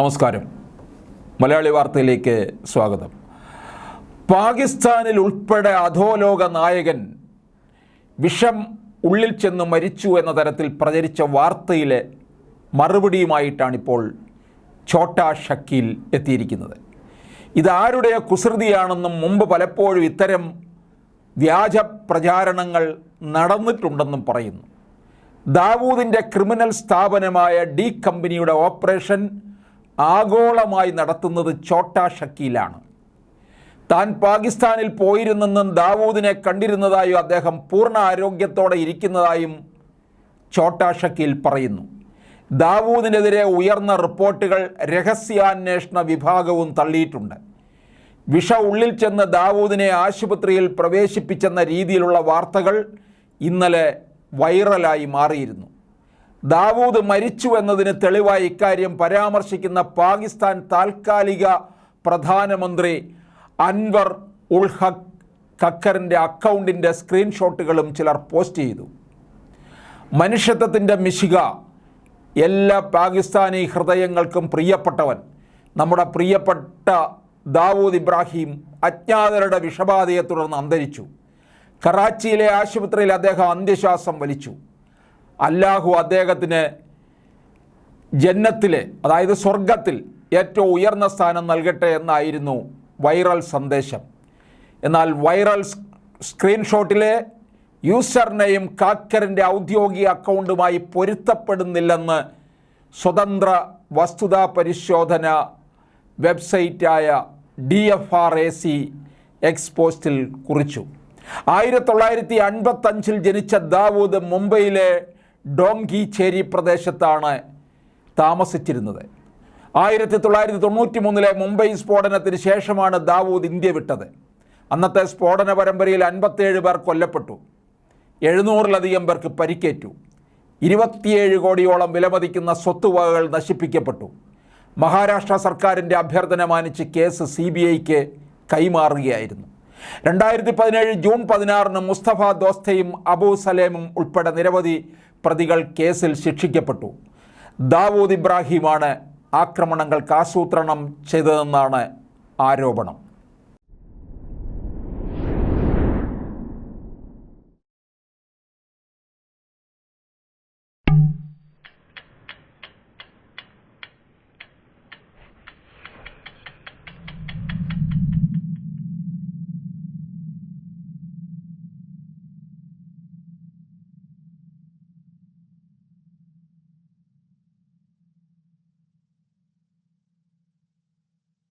നമസ്കാരം. മലയാളി വാർത്തയിലേക്ക് സ്വാഗതം. പാകിസ്ഥാനിൽ ഉൾപ്പെടെ അധോലോക നായകൻ വിഷം ഉള്ളിൽ ചെന്ന് മരിച്ചു എന്ന തരത്തിൽ പ്രചരിച്ച വാർത്തയിലെ മറുപടിയുമായിട്ടാണിപ്പോൾ ഛോട്ടാ ഷക്കീൽ എത്തിയിരിക്കുന്നത്. ഇതാരുടെ കുസൃതിയാണെന്നും മുമ്പ് പലപ്പോഴും ഇത്തരം വ്യാജ പ്രചാരണങ്ങൾ നടന്നിട്ടുണ്ടെന്നും പറയുന്നു. ദാവൂദിന്റെ ക്രിമിനൽ സ്ഥാപനമായ ഡി കമ്പനിയുടെ ഓപ്പറേഷൻ ആഗോളമായി നടത്തുന്നത് ഛോട്ടാ ഷക്കീലാണ്. താൻ പാകിസ്ഥാനിൽ പോയിരുന്നെന്നും ദാവൂദിനെ കണ്ടിരുന്നതായും അദ്ദേഹം പൂർണ ആരോഗ്യത്തോടെ ഇരിക്കുന്നതായും ഛോട്ടാ ഷക്കീൽ പറയുന്നു. ദാവൂദിനെതിരെ ഉയർന്ന റിപ്പോർട്ടുകൾ രഹസ്യാന്വേഷണ വിഭാഗവും തള്ളിയിട്ടുണ്ട്. വിഷ ഉള്ളിൽ ചെന്ന് ദാവൂദിനെ ആശുപത്രിയിൽ പ്രവേശിപ്പിച്ചെന്ന രീതിയിലുള്ള വാർത്തകൾ ഇന്നലെ വൈറലായി മാറിയിരുന്നു. ദാവൂദ് മരിച്ചു എന്നതിന് തെളിവായി ഇക്കാര്യം പരാമർശിക്കുന്ന പാകിസ്ഥാൻ താൽക്കാലിക പ്രധാനമന്ത്രി അൻവർ ഉൾ ഹഖ് ഖക്കറിന്റെ അക്കൗണ്ടിന്റെ സ്ക്രീൻഷോട്ടുകളും ചിലർ പോസ്റ്റ് ചെയ്തു. മനുഷ്യത്വത്തിന്റെ മിശിക എല്ലാ പാകിസ്ഥാനി ഹൃദയങ്ങൾക്കും പ്രിയപ്പെട്ടവൻ നമ്മുടെ പ്രിയപ്പെട്ട ദാവൂദ് ഇബ്രാഹിം അജ്ഞാതരുടെ വിഷബാധയെ തുടർന്ന് അന്തരിച്ചു. കറാച്ചിയിലെ ആശുപത്രിയിൽ അദ്ദേഹം അന്ത്യശ്വാസം വലിച്ചു. അല്ലാഹു അദ്ദേഹത്തിന് ജന്നത്തിലെ അതായത് സ്വർഗത്തിൽ ഏറ്റവും ഉയർന്ന സ്ഥാനം നൽകട്ടെ എന്നായിരുന്നു വൈറൽ സന്ദേശം. എന്നാൽ വൈറൽ സ്ക്രീൻഷോട്ടിലെ യൂസറിനെയും നെയിം കാക്കറിന്റെ ഔദ്യോഗിക അക്കൗണ്ടുമായി പൊരുത്തപ്പെടുന്നില്ലെന്ന് സ്വതന്ത്ര വസ്തുതാ പരിശോധന വെബ്സൈറ്റായ D F R A C എക്സ്പോസ്റ്റിൽ കുറിച്ചു. ആയിരത്തി തൊള്ളായിരത്തി അൻപത്തഞ്ചിൽ ജനിച്ച ദാവൂദ് മുംബൈയിലെ ഡോങ്കിച്ചേരി പ്രദേശത്താണ് താമസിച്ചിരുന്നത്. ആയിരത്തി തൊള്ളായിരത്തി തൊണ്ണൂറ്റി മൂന്നിലെ മുംബൈ സ്ഫോടനത്തിന് ശേഷമാണ് ദാവൂദ് ഇന്ത്യ വിട്ടത്. അന്നത്തെ സ്ഫോടന പരമ്പരയിൽ അൻപത്തേഴ് പേർ കൊല്ലപ്പെട്ടു. എഴുന്നൂറിലധികം പേർക്ക് പരിക്കേറ്റു. ഇരുപത്തിയേഴ് കോടിയോളം വിലമതിക്കുന്ന സ്വത്തുവകകൾ നശിപ്പിക്കപ്പെട്ടു. മഹാരാഷ്ട്ര സർക്കാരിന്റെ അഭ്യർത്ഥന മാനിച്ച് കേസ് സി ബി ഐക്ക് കൈമാറുകയായിരുന്നു. രണ്ടായിരത്തി പതിനേഴ് ജൂൺ പതിനാറിന് മുസ്തഫ ദോസ്തയും അബു സലേമും ഉൾപ്പെടെ നിരവധി പ്രതികൾ കേസിൽ ശിക്ഷിക്കപ്പെട്ടു. ദാവൂദ് ഇബ്രാഹിമാണ് ആക്രമണങ്ങൾക്ക് ആസൂത്രണം ചെയ്തതെന്നാണ് ആരോപണം.